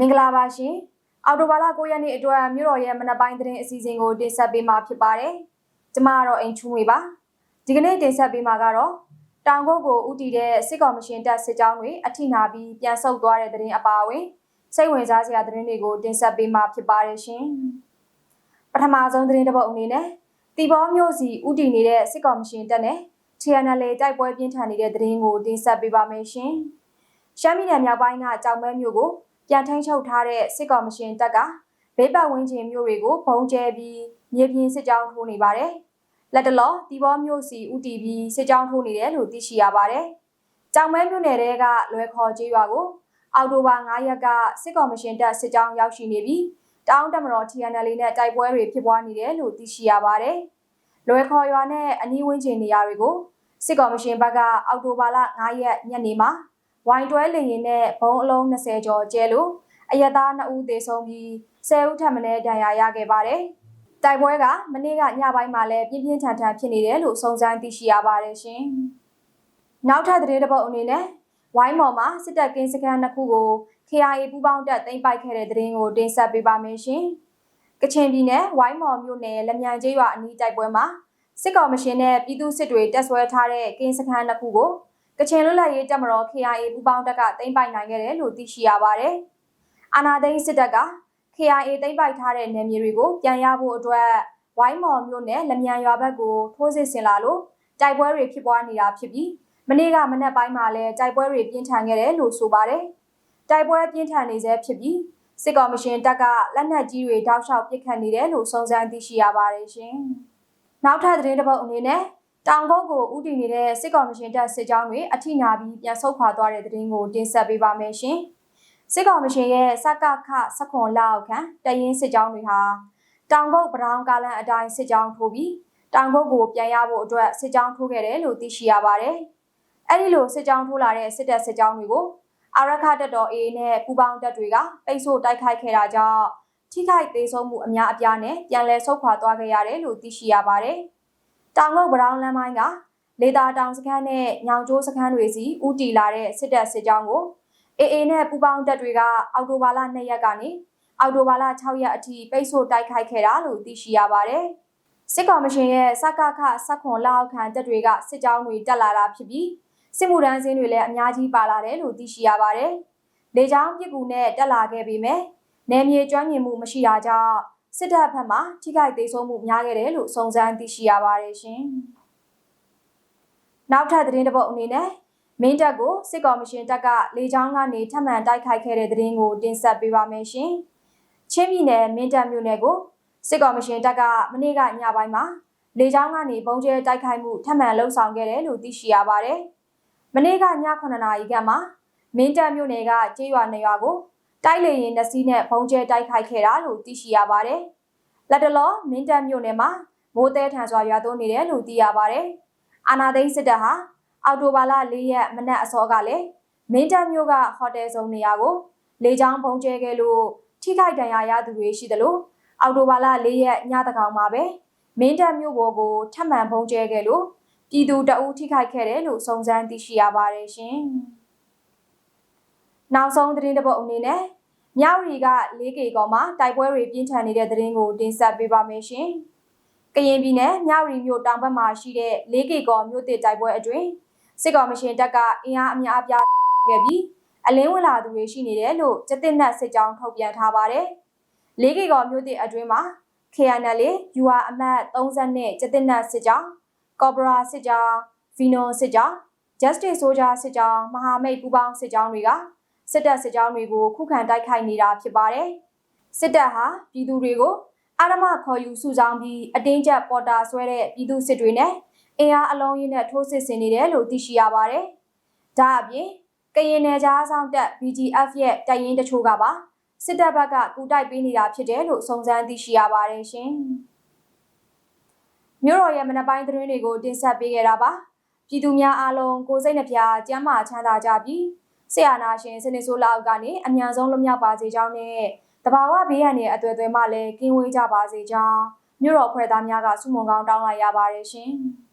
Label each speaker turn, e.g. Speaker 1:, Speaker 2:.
Speaker 1: မင်္ဂလာပါရှင်အော်တိုဘာလ9ရက်နေ့အတွက်မြို့တော်ရဲ့မနက်ပိုင်းသတင်းအစီအစဉ်ကိုတင်ဆက်ပေးမှာဖြစ်ပါတယ်ကျမကတော့အိမ်ချူငွေပါဒီကနေ့တင်ဆက်ပေးမှာကတော့တောင်ကုတ်ကိုဥတီတဲ့စစ်ကော်မရှင်တပ်စစ်ကြောင်းတွေအထိနာပြီးပြန်ဆုတ်သွားတဲ့သတင်းအပါအဝင်စိတ်ဝင်စားစရာသတင်းတွေကိုတင်ဆက်ပေးမှာဖြစ်ပါတယ်ရှင်ပထမဆုံးသတင်းတစ်ပုဒ်အနေနဲ့တီဘောမျိုးစီဥတီနေတဲ့စစ်ကော်မရှင်တပ်နဲ့ TNL တိုက်ပွဲပြင်းထန်နေတဲ့သတင်းကိုတင်ဆက်ပေးပါမယ်ရှင် ရှမ်းပြည်နယ်မြောက်ပိုင်းကကြောင်မဲမြို့ကိုပြန်ထိန်းချုပ်ထားတဲ့စစ်ကော်မရှင်တပ်ကဘေးပတ်ဝန်းကျင်မြို့တွေကိုဘုံကျဲပြီးမြေပြင်စစ်ကြောင်းထိုးနေပါတယ်။လက်တလောဒီဘောမြို့စီ UTV စစ်ကြောင်းထိုးနေတယ်လို့သိရှိရပါတယ်။ကြောင်မဲမြို့နယ်ကလွယ်ခေါ်ကျေးရွာကိုအောက်တိုဘာ9ရက်ကစစ်ကော်မရှင်တပ်စစ်ကြောင်းရောက်ရှိနေပြီးတောင်းတမတော် TNL နဲ့တိုက်ပွဲတွေဖြစ်ပွားနေတယ်လို့သိရှိရပါတယ်။လွယ်ခေါ်ရွာနဲ့အနီးဝန်းကျင်နေရာတွေကိုစစ်ကော်မရှင်ဘက်ကအောက်တိုဘာလ9ရက်ညနေမှာ ဝိုင်းတွဲလေရင်နဲ့ဘုံအလုံး20ကျော်ကျဲလို့အရသား2ဦးသေဆုံးပြီး10ဦးထပ်မံဒဏ်ရာရခဲ့ပါတယ်။တိုက်ပွဲကမနေ့ကညပိုင်းမှာလည်းပြင်းပြင်းထန်ထန်ဖြစ်နေတယ်လို့စုံစမ်းသိရှိရပါတယ်ရှင်။နောက်ထပ်သတင်းတစ်ပုဒ်အနေနဲ့ဝိုင်းမော်မှာစစ်တပ်ကင်းစခန်းတစ်ခုကို KIA ပူးပေါင်းတပ်သိမ်းပိုက်ခဲ့တဲ့သတင်းကိုတင်ဆက်ပေးပါမယ်ရှင်။ကချင်ပြည်နယ်ဝိုင်းမော်မြို့နယ်လက်မြန်ကျေးရွာအနီးတိုက်ပွဲမှာစစ်ကောင်မရှင်နဲ့ပြည်သူစစ်တွေတက်ဆွဲထားတဲ့ကင်းစခန်းတစ်ခုကို ကချင်လွတ်လပ်ရေးတပ်မတော် KIA ပူးပေါင်းတပ်ကသိမ်းပိုက်နိုင်ခဲ့တယ်လို့သိရှိရပါတယ်။အာနာသိန်းစစ်တပ်က KIA သိမ်းပိုက်ထားတဲ့နယ်မြေတွေကိုပြန်ရဖို့အတွက်ဝိုင်းမော်မြို့နယ်လမြန်ရွာဘက်ကိုထိုးစစ်ဆင်လာလို့တိုက်ပွဲတွေဖြစ်ပွားနေတာဖြစ်ပြီးမနေ့ကမနက်ပိုင်းမှာလည်းတိုက်ပွဲတွေပြင်းထန်ခဲ့တယ်လို့ဆိုပါတယ်။တိုက်ပွဲပြင်းထန်နေဆဲဖြစ်ပြီးစစ်ကောင်မရှင်တပ်ကလက်နက်ကြီးတွေတောက်လျှောက်ပစ်ခတ်နေတယ်လို့စုံစမ်းသိရှိရပါတယ်ရှင်။နောက်ထပ်သတင်းတစ်ပုဒ်အနေနဲ့ တောင်ကုတ်ကိုဥတည်နေတဲ့စစ်ကောင်မရှင်တပ်စစ်ကြောင်းတွေအထိနာပြီးပြန်ဆုတ်ခွာသွားတဲ့သတင်းကိုတင်ဆက်ပေးပါမယ်ရှင်။စစ်ကောင်မရှင်ရဲ့စကခစခွန်လောက်ခံတရင်စစ်ကြောင်းတွေဟာတောင်ကုတ်ပရောင်းကားလန်အတိုင်းစစ်ကြောင်းထိုးပြီးတောင်ကုတ်ကိုပြန်ရဖို့အတွက်စစ်ကြောင်းထိုးခဲ့တယ်လို့သိရှိရပါတယ်။အဲဒီလိုစစ်ကြောင်းထိုးလာတဲ့စစ်တပ်စစ်ကြောင်းတွေကိုအာရခတပ်တော် AA နဲ့ပူးပေါင်းတပ်တွေကပိတ်ဆို့တိုက်ခိုက်ခဲ့တာကြောင့်ထိခိုက်သေးဆုံးမှုအများအပြားနဲ့ပြန်လည်ဆုတ်ခွာသွားခဲ့ရတယ်လို့သိရှိရပါတယ်။ တောင်ကုတ်ဗရောင်းလမ်းပိုင်းကလေတာတောင်စခန်းနဲ့ညောင်ကျိုးစခန်းတွေစီဥတီလာတဲ့စစ်တပ်စစ်ကြောင်းကိုအေအေနဲ့ပူပေါင်းတပ်တွေကအောက်တိုဘာလ2ရက်ကနေအောက်တိုဘာလ6ရက်အထိပိတ်ဆို့တိုက်ခိုက်ခဲ့တာလို့သိရှိရပါတယ်။စစ်ကော်မရှင်ရဲ့စကခစက်ခွန်လောက်ခံတပ်တွေကစစ်ကြောင်းတွေတက်လာတာဖြစ်ပြီးစစ်မှုထမ်းစင်းတွေလည်းအများကြီးပါလာတယ်လို့သိရှိရပါတယ်။လေကြောင်းပစ်ကူနဲ့တက်လာခဲ့ပေမဲ့နယ်မြေကျွမ်းကျင်မှုမရှိတာကြောင့် စစ်တပ်ဘက်မှထိခိုက်သေးဆုံးမှုများခဲ့တယ်လို့စုံစမ်းသိရှိရပါတယ်ရှင်။နောက်ထပ်သတင်းတစ်ပုဒ်အနေနဲ့မင်းတပ်ကိုစစ်ကော်မရှင်တပ်ကလေကြောင်းကနေထပ်မံတိုက်ခိုက်ခဲ့တဲ့သတင်းကိုတင်ဆက်ပေးပါမယ်ရှင်။ချင်းပြည်နယ်မင်းတပ်မြို့နယ်ကိုစစ်ကော်မရှင်တပ်ကမနေ့ကညပိုင်းမှာလေကြောင်းကနေပုံကျဲတိုက်ခိုက်မှုထပ်မံလှုံ့ဆော်ခဲ့တယ်လို့သိရှိရပါတယ်။မနေ့ကည9နာရီခန့်မှာမင်းတပ်မြို့နယ်ကကျေးရွာနေရွာကို တိုက်လေရင်နှစ်စီးနဲ့ဘုံကျဲတိုက်ခိုက်ခဲ့တာလို့သိရှိရပါတယ်။လက်တလောမင်းတပ်မြို့နယ်မှာမိုးတဲထန်စွာရွာသွန်းနေတယ်လို့သိရပါတယ်။အာနာသိန်းစစ်တပ်ဟာအော်တိုဘာလ၄ရက်မနက်အစောကလည်းမင်းတပ်မြို့ကဟိုတယ်ဆောင်နေရာကိုလေကြောင်းဘုံကျဲခဲ့လို့ထိခိုက်ဒဏ်ရာရသူတွေရှိသလိုအော်တိုဘာလ၄ရက်ညတကောင်မှာပဲမင်းတပ်မြို့ပေါ်ကိုထပ်မံဘုံကျဲခဲ့လို့ပြည်သူတအူးထိခိုက်ခဲ့တယ်လို့စုံစမ်းသိရှိရပါတယ်ရှင်။ နောက်ဆုံးသတင်းတစ်ပုဒ်အနေနဲ့မြောက်ရီက 4K ကောင်မှာတိုက်ပွဲတွေပြင်းထန်နေတဲ့သတင်းကိုတင်ဆက်ပေးပါမယ်ရှင်။ကရင်ပြည်နယ်မြောက်ရီမြို့တောင်ဘက်မှာရှိတဲ့ 4K ကောင်မြို့တစ်တိုက်ပွဲအတွင်းစစ်ကောင်မရှင်တပ်ကအင်အားအများအပြားခဲ့ပြီးအလင်းဝင်လာသူတွေရှိနေတယ်လို့ကျတဲ့နတ်စစ်ကြောင်းထုတ်ပြန်ထားပါတယ်။ 4K ကောင်မြို့တစ်အတွင်းမှာ KNL UR အမှတ်30နဲ့ကျတဲ့နတ်စစ်ကြောင်းကော်ပိုရာစစ်ကြောင်းဗီနိုစစ်ကြောင်း Justice Soldier စစ်ကြောင်းမဟာမိတ်ပူးပေါင်းစစ်ကြောင်းတွေက စစ်တပ်စစ်ကြောင်းတွေကိုခုခံတိုက်ခိုက်နေတာဖြစ်ပါတယ်။စစ်တပ်ဟာပြည်သူတွေကိုအာရမခေါ်ယူစုဆောင်းပြီးအတင်းကျပ်ပေါ်တာဆွဲတဲ့ပြည်သူစစ်တွေနဲ့အင်အားအလုံးရင်းနဲ့ထိုးစစ်ဆင်နေတယ်လို့သိရှိရပါတယ်။ဒါအပြင်ကရင်နယ်ကြားဆောင်တပ် BGF ရဲ့တပ်ရင်းတချို့ကပါစစ်တပ်ဘက်ကကူတိုက်ပေးနေတာဖြစ်တယ်လို့စုံစမ်းသိရှိရပါတယ်ရှင်။မြို့တော်ရဲ့မနက်ပိုင်းသတင်းတွေကိုတင်ဆက်ပေးခဲ့တာပါ။ပြည်သူများအားလုံးကိုစိတ်နှပြကျန်းမာချမ်းသာကြပြီး ဆရာနာရှင်စနေဆိုးလောက်ကနေအမြန်ဆုံးလွတ်မြောက်ပါစေကြောင်းနဲ့တဘာဝဘေးရန်ရဲ့အသွယ်သွယ်မှလည်းကင်းဝေးကြပါစေကြောင်းမြို့တော်ဖွဲ့သားများကဆုမွန်ကောင်းတောင်းလိုက်ရပါတယ်ရှင်။